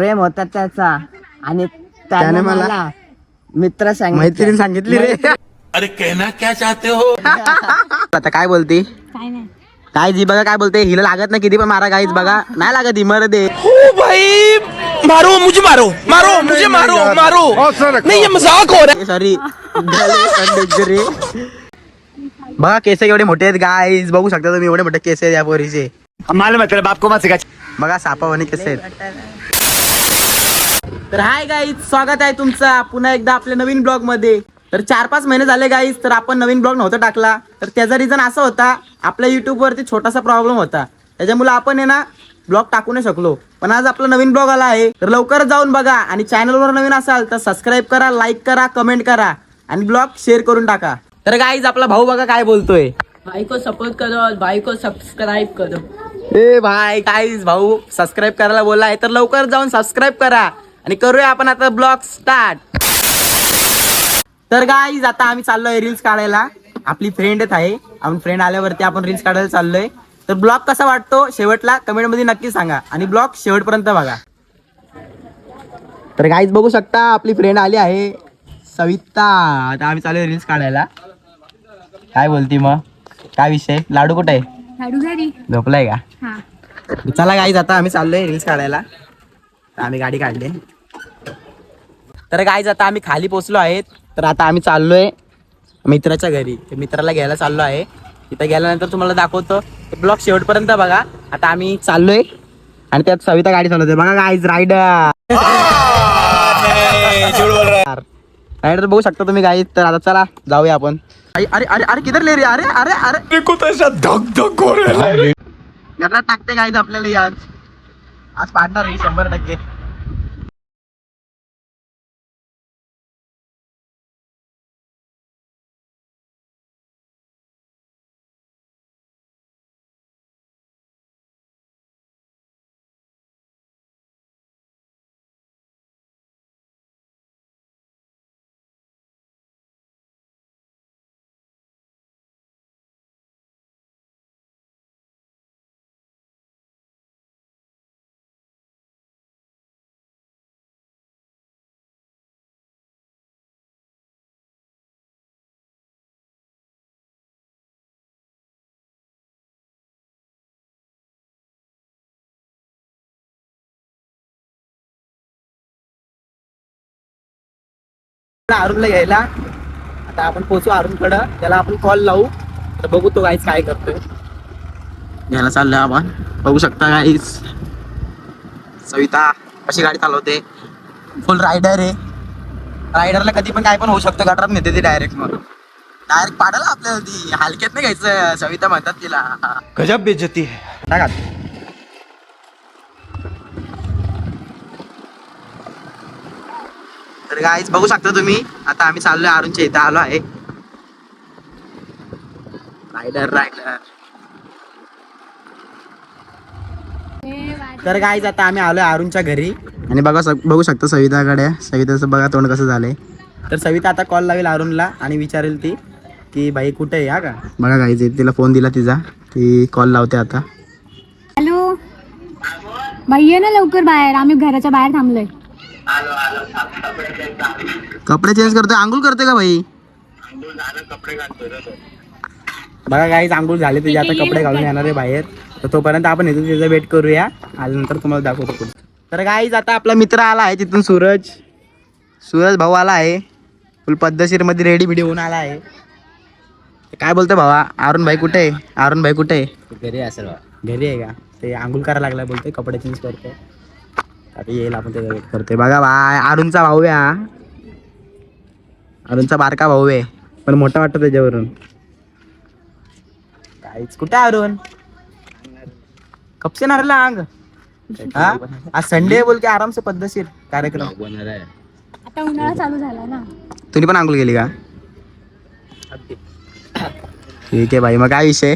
प्रेम होता त्याचा. आणि त्याने मला- मित्र सांगितलं. मैत्रीण सांगितली रे. अरे कहना क्या चाहते हो? आता काय बोलती? काय नाही. काय जी बघा काय बोलते? हिला लागत ना किती पण मारा काहीच बघा. नाही लागत ही मर दे. भाई मारो मुझे मारो मारो मुझे मारो मारो. नहीं ये मजाक हो रहा सॉरी बघा केस एवढे मोठे आहेत गाईज बघू शकता तुम्ही एवढे मोठे केस आहेत या पोरीचे. मालूम है तेरे बाप को मत सिखा. बघा सापावानी केस आहेत. तर हाय गाईज स्वागत आहे तुमचा. पुन्हा एकदा आपल्या नवीन ब्लॉगमध्ये. तर चार पाच महिने झाले गाईज तर आपण नवीन ब्लॉग नव्हता टाकला. तर त्याचा रिझन असा होता आपल्या युट्यूब वरती छोटासा प्रॉब्लेम होता. त्याच्यामुळे आपण आहे ना ब्लॉग टाकू नाही शकलो. पण आज आपला नवीन ब्लॉग आला आहे. तर लवकरच जाऊन बघा. आणि चॅनलवर नवीन असाल तर सबस्क्राईब करा लाईक करा कमेंट करा. आणि ब्लॉग शेअर करून टाका. तर गाईज आपला भाऊ बघा काय बोलतोय. भाई को सपोर्ट करो और भाई को सब्सक्राइब करो. ए भाई काय भाऊ सबस्क्राईब करायला बोलला आहे तर लवकर जाऊन सबस्क्राईब करा. आणि करूया आपण आता ब्लॉग स्टार्ट. तर गाईज आता आम्ही चाललोय रील्स काढायला. आपली फ्रेंड आहे. आपण फ्रेंड आल्यावरती आपण रील्स काढायला चाललोय. तर ब्लॉग कसा वाटतो शेवटला कमेंटमध्ये नक्की सांगा. आणि ब्लॉग शेवटपर्यंत बघा. तर गाईज बघू शकता आपली फ्रेंड आली आहे सविता. आता आम्ही चाललोय रील्स काढायला. काय बोलती मग? काय विषय? लाडू कुठे आहे? झोपलाय का? चला गाईज आता आम्ही चाललोय रील्स काढायला. तर आम्ही गाडी काढली. तर गाईज आता आम्ही खाली पोचलो आहेत. तर आता आम्ही चाललोय मित्राच्या घरी. मित्राला घ्यायला चाललो आहे. तिथे गेल्यानंतर तुम्हाला दाखवतो. ब्लॉग शेवटपर्यंत बघा. आता आम्ही चाललोय. आणि त्यात सविता गाडी चालवते. बघा गाईज रायडर रायडर बघू शकता तुम्ही गाईज तर आता चला जाऊया आपण. अरे अरे अरे किधर ले रे अरे अरे अरे. धक धक हो टाकते गाईज आपल्याला आज आज पाडणार नाही शंभर टक्के. अरुणला घ्यायला आता आपण पोचू अरुणकडं. त्याला आपण कॉल लावू. तर बघू तो गाईच काय करतोय. घ्यायला चाललोय आपण. बघू शकता गाईच सविता कशी गाडी चालवते? फुल रायडर आहे. रायडरला कधी पण काय पण होऊ शकतं. गटारात नेते ती डायरेक्ट मग. डायरेक्ट पाडायला आपल्याला ती हलक्यात नाही घ्यायचं. सविता म्हणतात तिला. गजब बेइज्जती है. टाका तर गाईच बघू शकता तुम्ही आता आम्ही चाललोय अरुणच्या इथं आलो आहे. रायडर रायडर तर गाईज आता आम्ही आलोय अरुणच्या घरी. आणि बघा बघू शकता सविताकडे सविताचं बघा तोंड कसं झालंय. तर सविता आता कॉल लावेल अरुणला आणि विचारेल ती की बाई कुठे आहे हा का? बघा गाईज तिला फोन दिला तिचा. ती कॉल लावते आता. हॅलो. भाई ये ना लवकर बाहेर. आम्ही घराच्या बाहेर थांबलोय. कपडे चेंज करतोय. आंघोळ करतोय का भाई बघा गाईज आंघोळ झाले तुझे आता कपडे घालून येणार आहे बाहेर. तर तोपर्यंत आपण इथून त्याचा वेट करूया आल्यानंतर तुम्हाला दाखवतो पुढे. तर गाईज आता आपला मित्र आला आहे तिथून सूरज. सूरज भाऊ आला आहे. फुल पद्धतशीरमध्ये रेडी बिडी होऊन आला आहे. काय बोलतोय भावा? अरुण भाई कुठे? आहे अरुण भाई कुठे? आहे घरी असेल घरी आहे का? ते आंघोळ करायला लागलाय बोलतोय कपडे चेंज करतोय. आता येईल आपण त्याचा वेट करतोय. बघा बाय अरुणचा भाऊ आहे हा. अरुणचा बारका भाऊ आहे. पण मोठा वाटतो त्याच्यावरून. काहीच. कुठे अरुण? कपसे नारला अंग हा? आज संडे बोल की आराम से पद्धतशीर कार्यक्रम. आता उन्हाळा चालू झाला ना. तुम्ही पण आंघोळ गेली का? ठीक आहे भाई मग काय विषय?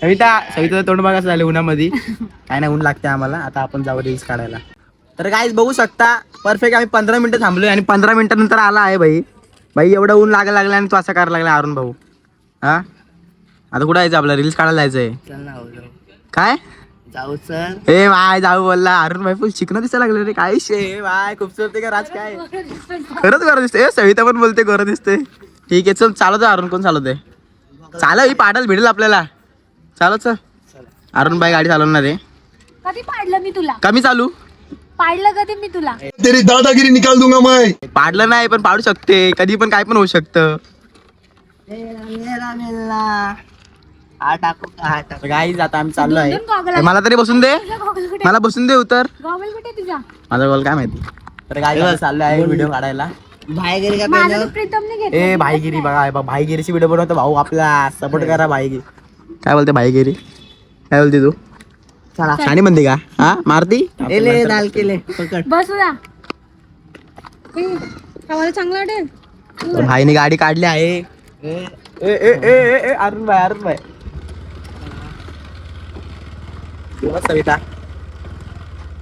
सविता सविता तोंड बघा झालं उन्हामध्ये. काय नाही ऊन लागते आम्हाला. आता आपण जाऊ रील्स काढायला. तर काहीच बघू शकता परफेक्ट आम्ही पंधरा मिनिटं थांबलोय आणि पंधरा मिनिटानंतर आला आहे भाई. भाई एवढं ऊन लागायला लागलं आणि तो असं करायला लागला अरुण भाऊ. हा? आता कुठं जायचं आपल्याला रील्स काढायला जायचंय. चल ना काय? ए बाय जाऊ बोलला. अरुण भाई फुल शिकणं दिसायला लागलं रे. काय शे बाय खूपसूरत का? राज काय? खरंच गरज दिसते. ए, सविता पण बोलते गरज दिसते. ठीक आहे चल चालत जा अरुण कोण चालवते चाल ही पाटाल भेटेल आपल्याला. चालत चल. अरुण भाई गाडी चालवणार आहे. कधी पाडलं मी तुला? कमी चालू. पाडलं कधी मी तुला? तेरी दादागिरी निकाल दूंगा मैं. पाडलं नाही पण पाडू शकते. कधी पण काय पण होऊ शकतं. गाईज आता आम्ही चाललो दोन आहे मला तरी बसून दे. तुझा गॉगल कुठे मला बसून दे उतर. गॉगल कुठे तुझा माझा गोल काय माहिती? तर काय चाललो आहे व्हिडिओ काढायला. माझा तर प्रीतमने घेतला ए भाईगिरी बघा हे बघ, भाईगिरीची व्हिडिओ बनवतो भाऊ आपला सपोर्ट करा भाईगिरी. काय बोलते भाईगिरी काय बोलते तू? शाणी म्हणते का? हा? मारती? दाल केले. बस उद्या. आम्हाला चांगलं वाटेल? भाईने गाडी काढली आहे. ए ए ए ए ए अरुण भाई अरुण भाई. सविता.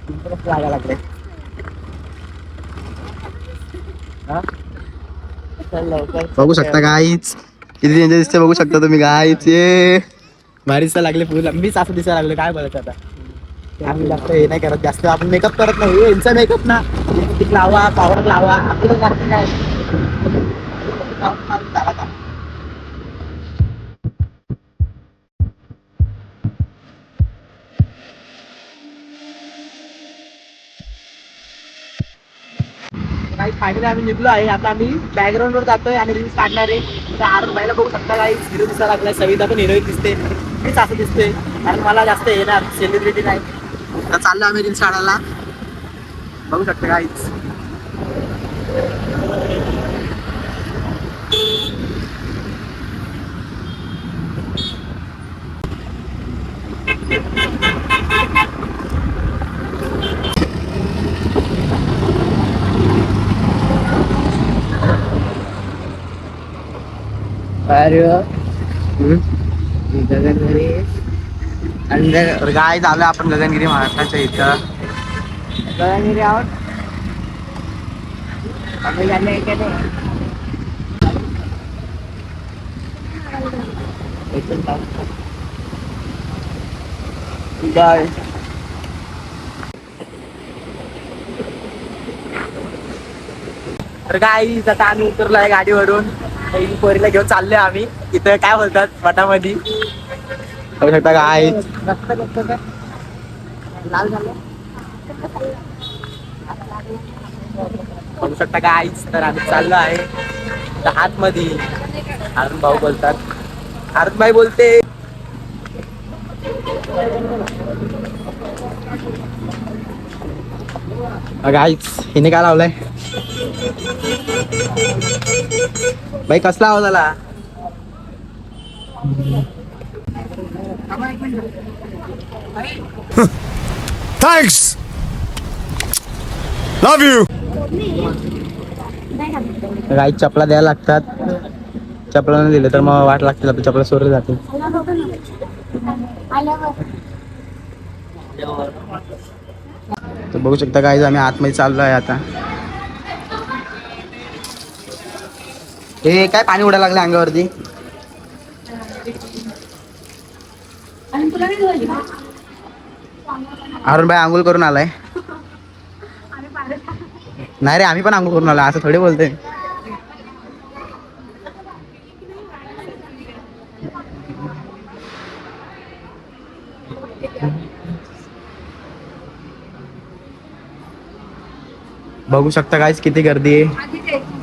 तुमचं लागा लागले बघू शकता गाईच किती डेंजर दिसते बघू शकता तुम्ही गाईच भारीच लागले फुल. मीच असं दिसायला लागले काय बोलायचं आता? आम्ही जास्त हे नाही करत जास्त आपण मेकअप करत नाही. यांचा मेकअप ना. लावा पावर लावा आपलं जास्त काय फायनली आम्ही निघलो आहे. आता आम्ही बॅकग्राऊंड वर जातोय आणि रील्स काढणार. आहे तर आरुण भाईला बघू शकता काही हिरो दिसायला लागलाय सविता पण हिरोईन दिसते. मीच असं दिसते. कारण मला जास्त येणार सेलिब्रिटी नाही. तर चाललो आम्ही रील्स काढायला. बघू शकता काहीच तर काय झालं आपण गगनगिरी महाराष्ट्राच्या इथं. गगनगिरी आहोत बाय तर काय आता आम्ही उतरलो आहे गाडीवरून. ही पोरीला घेऊन चाललोय आम्ही. इथं काय बोलतात मठामध्ये? बघू शकता काय बघू शकता काय तर आम्ही चाललो आहे. आतमध्ये अरुण भाऊ बोलतात. अरुण भाई बोलते. गाईच हिने काय लावलंय? बाई कसला आवाज आला? थैंक्स लव यू गाई चपला द्यायला लागतात. चपला नाही दिले तर मग वाट लागतील आपल्या चपला जातील आल्यावर तर बघू शकता गाईज आम्ही आतमध्ये चाललो आहे आता. हे काय पाणी उडायला लागलं अंगावरती? अरुण भाई आंघोळ करून आलाय. नाही रे आम्ही पण आंघोळ करून आलो असं थोडी बोलते बघू शकता गाईज किती गर्दी आहे.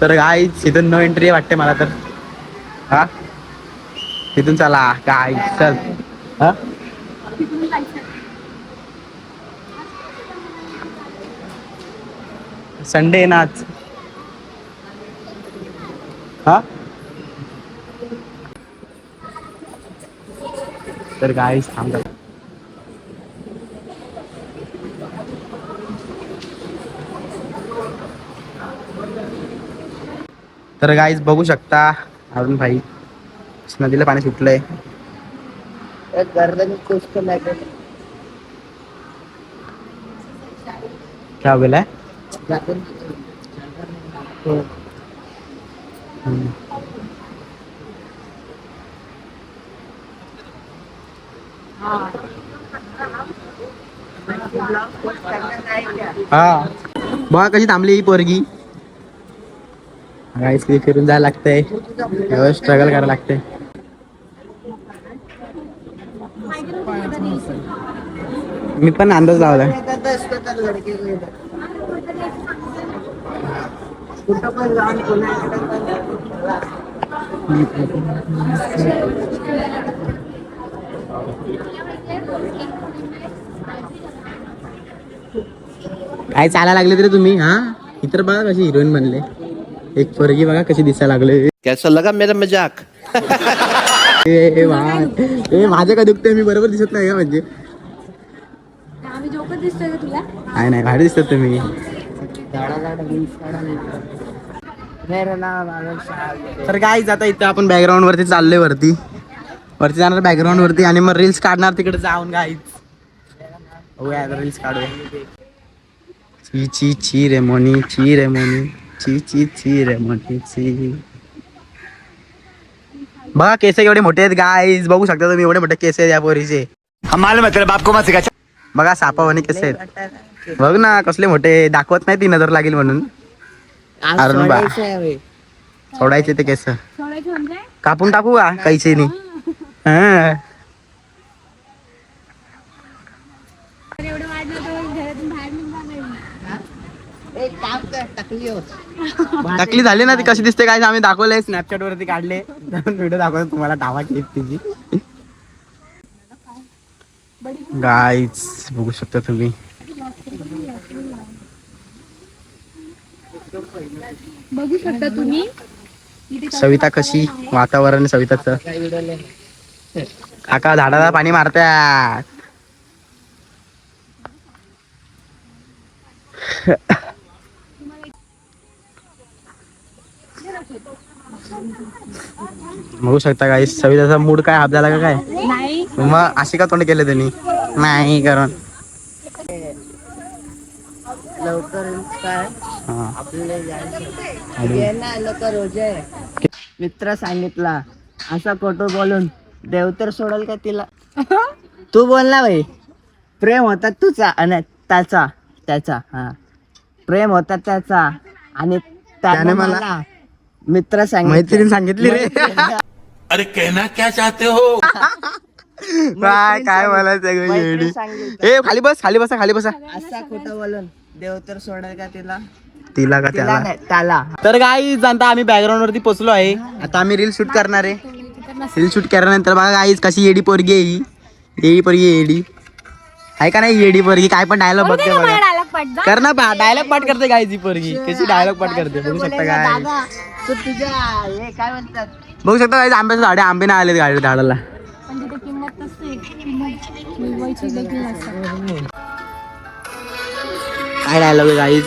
तर काय इथून नो एंट्री वाटते मला तर. हा? तिथून चला काय चल. हा? संडे ना आज. हा? तर काय थांबतात तर गाईज बघू शकता अरुण भाई नदीला पाणी सुटलंय. क्या हो गेलाय? हा. बघा कशी थांबली ही पोरगी. गाईस किती फिरून जायला लागतंय. एवढं स्ट्रगल करायला लागतंय. मी पण अंदाज लावला काय चालायला लागले तरी तुम्ही हा? इतर बघा कशी हिरोईन बनले. एक पोरगी बघा कशी दिसायला लागले. कैसा लगा मेरा मजाक? ए, माझं का दुखतंय? मी बरोबर दिसत नाही का म्हणजे? काय नाही भारी दिसत तुम्ही. तर काय आता इथं आपण बॅकग्राऊंड वरती चाललोय वरती. वरती जाणार बॅकग्राऊंड वरती आणि मग रील्स काढणार तिकडे जाऊन गाईच रील्स काढूया. ची ची ची रे मोनी ची रे मोनी. ची ची ची रे मोनी ची बघा केस एवढे मोठे आहेत गाईज बघू शकता तुम्ही एवढे मोठे केस आहेत या पोरीचे. मालूम है तेरे बाप को मत बघा सापावानी कसे आहेत. बघ ना कसले मोठे दाखवत नाही ती नजर लागेल म्हणून. अरुण बा. सोडायचे ते केस. सोडायचं म्हणजे? कापून टाकू का कैसेनी? हा. एवढं वाढलं तर घरातून बाहेर निघणार नाही. टकली झाली ना ती कशी दिसते काय आम्ही दाखवले स्नॅपचॅट वरती काढले. व्हिडिओ दाखवतो तुम्हाला टावा क्लिप तिची. गाईच बघू शकता तुम्ही. बघू शकता तुम्ही. सविता कशी? वातावरण सविताचं. काका झाडाला पाणी मारतात बघू शकता काय सविताचा मूड काय हाप झाला का काय? नाही. मग अशी का तोंड केलं त्यांनी? नाही कारण हा. मित्र सांगितला असा फोटो बोलून देव तर सोडल का तिला? तू बोल ना भाई प्रेम होता तुझा आणि त्याचा त्याचा हा. प्रेम होता त्याचा आणि त्याने मला मित्र सांगितलं. मैत्रीण सांगितली रे. अरे कहना क्या चाहते हो? काय काय बोलायचं गं मैत्रीण येडी. सांगितलं. ए खाली बस खाली बसा खाली बसा. असा खोटं बोलून. देव तर सोडेल का तिला? तिला का तिला त्याला? नाही त्याला. तर काही आता आम्ही बॅकग्राऊंड वरती पोहोचलो आहे. आता आम्ही रील शूट करणार आहे. रील शूट केल्यानंतर बघा गाईज कशी येडी पोरगी आहे ही. येडी पोरगी आहे येडी. आहे का नाही येडी पोरगी? काय पण डायलॉग बघते बघा. पाठ कर ना डायलॉग पाठ करते गाईज ही पोरगी. कशी डायलॉग पाठ करते बघू शकता काय तू तुझ्या हे काय म्हणतात? बघू शकता गाईज आंब्याचे झाडे आंबे नाही आले गाडी झाडाला. काय डायलॉग आहे गाईज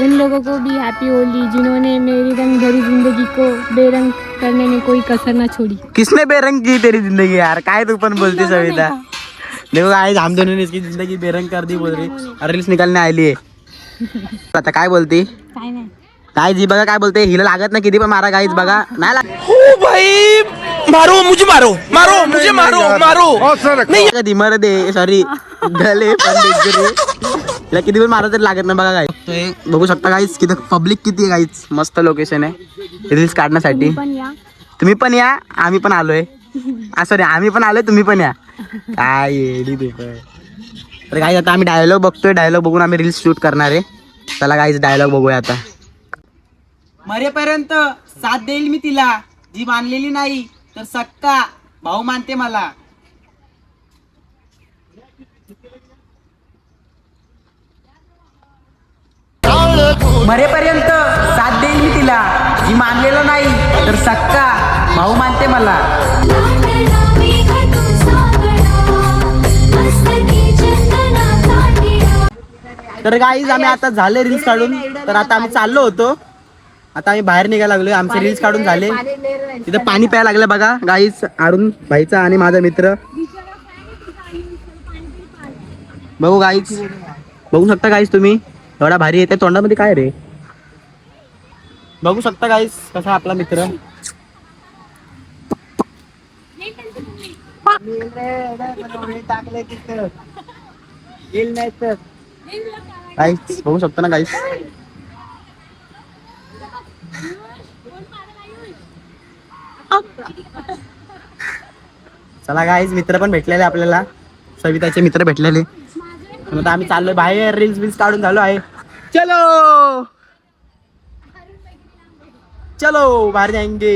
उन लोगों को भी हैप्पी होली जिन्होंने मेरी रंग भरी जिंदगी को बेरंग करने में कोई कसर ना छोड़ी. किसने बेरंग की तेरी जिंदगी यार? काय तू पण बोलते सविता. देखो गाइस हम दोनों ने इसकी जिंदगी बेरंग कर दी बोल रही और रील्स निकालने आली आहे. आता काय बोलती? काय नाही. काय जी बघा काय बोलते हिला लागत ना किती पण मारा गाईज बघा. नाही लागत ओ भाई मारो मुझे मारो मारो मुझे मारो मारो. नहीं कधी मर दे सॉरी गले पण डेंजर हिला किती पण मारा तरी लागत नाही बघा काय बघू शकता गाईज किती पब्लिक किती आहे गाईज मस्त लोकेशन आहे. रील्स काढण्यासाठी. तुम्ही पण या. आम्ही पण आलोय. सॉरी आम्ही पण आलोय तुम्ही पण या. काय येडी ते पण. तर आता आम्ही डायलॉग बघतोय. डायलॉग बघून आम्ही रील्स शूट करणार आहे. त्याला काहीच डायलॉग बघूया आता. मरेपर्यंत साथ देईल मी तिला. जी मानलेली नाही तर सक्का. भाऊ मानते मला. मरेपर्यंत साथ देईल मी तिला. जी मानलेलं नाही तर सक्का. भाऊ मानते मला. तर गाईज आम्ही आता झाले रील्स काढून. तर आता आम्ही चाललो होतो. आता आम्ही बाहेर निघायला लागलोय. आमचे रील्स काढून झाले. तिथं पाणी प्यायला लागलं बघा. गाईज अरुण भाईचा आणि माझा मित्र. बघू गाईज बघू शकता गाईज तुम्ही? एवढा भारी येते तोंडामध्ये काय रे? बघू शकता गाईस कसा आपला मित्र. टाकले तिथं. येईल नाही तर. गाईस बघू शकतो ना गाईस चला गाईस मित्र पण भेटलेले आपल्याला. सविताचे मित्र भेटलेले. आता आम्ही चाललोय बाहेर. रील्स बिल्स काढून झालो आहे. चलो! चलो बाहेर जायंगे.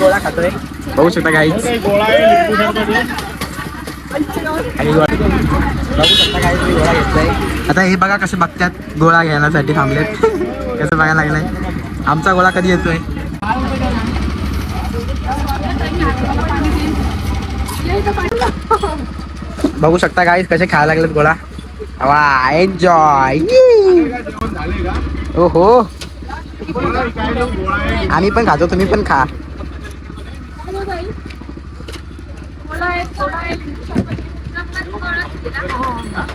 गोळा खातोय. बघू शकता गोळा- घेतलाय आता हे बघा कसे बघतात गोळा घेण्यासाठी थांबलेत. कसं बघायला लागलंय. आमचा गोळा कधी येतोय? बघू शकता गाईस कसे खायला लागलेत गोळा. वा एन्जॉय ओहो. आम्ही पण खातो तुम्ही पण खा.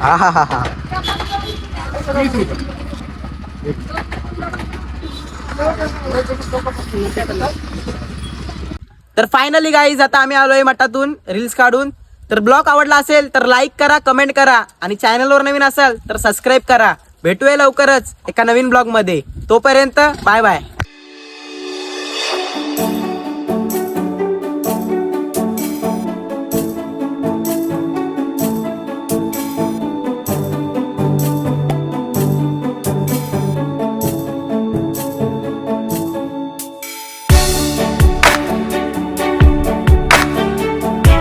हा हा हा हा तर फायनली गाईज आता आम्ही आलोय मठातून रील्स काढून. तर ब्लॉग आवडला असेल तर लाईक करा कमेंट करा. आणि चॅनलवर नवीन असाल तर सबस्क्राईब करा. भेटूया लवकरच एका नवीन ब्लॉगमध्ये. तोपर्यंत बाय बाय.